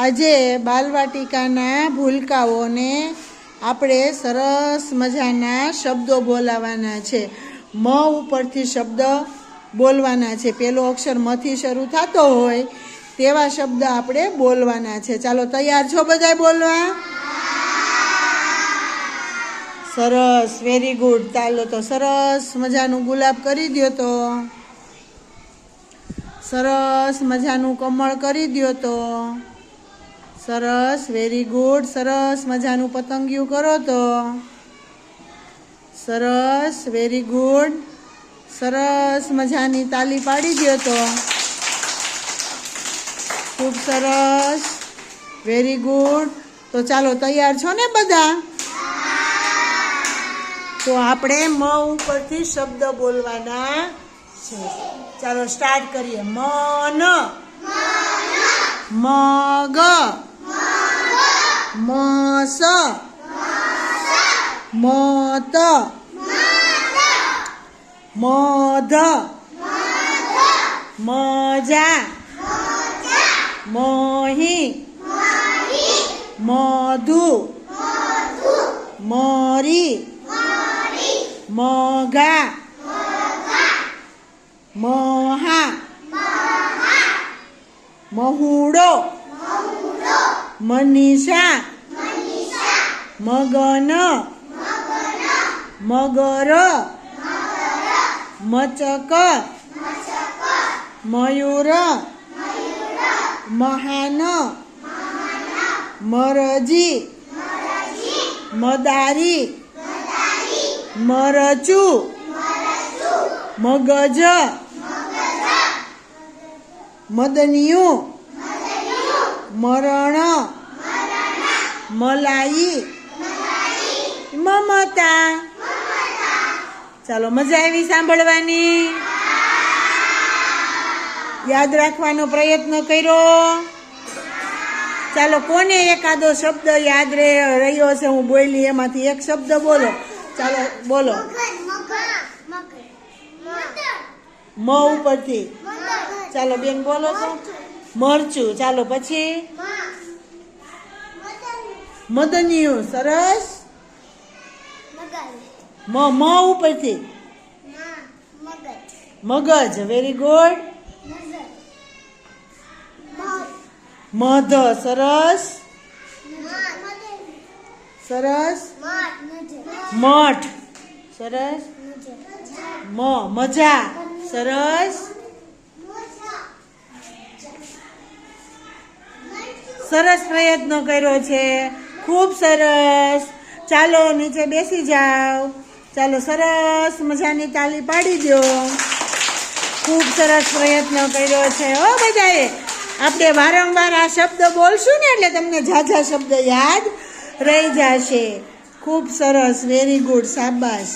આજે બાલવાટિકાના ભૂલકાઓને આપણે સરસ મજાના શબ્દો બોલાવાના છે. મ ઉપરથી શબ્દ બોલવાના છે. પેલો અક્ષર મથી શરૂ થતો હોય તેવા શબ્દ આપણે બોલવાના છે. ચાલો, તૈયાર છો બધા બોલવા? સરસ વેરી ગુડ ચાલો તો સરસ મજાનું ગુલાબ કરી દ્યો તો. સરસ મજાનું કમળ કરી દ્યો તો. સરસ વેરી ગુડ સરસ મજાનું પતંગિયું કરો તો. સરસ વેરી ગુડ સરસ મજાની તાલી પાડી દ્યો તો. ખૂબ સરસ. વેરી ગુડ તો ચાલો, તૈયાર છો ને બધા? તો આપણે મ ઉપરથી શબ્દ બોલવાના છે. ચાલો સ્ટાર્ટ કરીએ. મન. મગ. म स म त म ध म जा मही। मधु। मरी। मगा। महा। महुडो। मनिषा। મગન. મગર. મચક. મયુર. મહાન. મરજી. મદારી. મરચું. મગજ. મદનિયું. મરણ. મલાઈ. મમતા. ચાલો મજા આવી સાંભળવાની. યાદ રાખવાનો પ્રયત્ન કર્યો. ચાલો કોને એકાદો શબ્દ યાદ રહે રહ્યો છે હું બોલી એમાંથી એક શબ્દ બોલો. ચાલો બોલો. મ ઉપરથી. ચાલો બેન બોલો તો મરચું. ચાલો પછી. મદનિયું. સરસ. મ મ ઉપરથી. મગજ. વેરી ગુડ મધ. સરસ. સરસ. મઠ. સરસ. મ, મજા. સરસ. સરસ પ્રયત્ન કર્યો છે. ખૂબ સરસ. ચાલો નીચે બેસી જાઓ. ચાલો સરસ મજાની તાલી પાડી દો. ખૂબ સરસ પ્રયત્ન કર્યો છે હો બધાએ. આપણે વારંવાર આ શબ્દ બોલશું ને એટલે તમને ઝાઝા શબ્દ યાદ રહી જશે. ખૂબ સરસ વેરી ગુડ શાબાશ.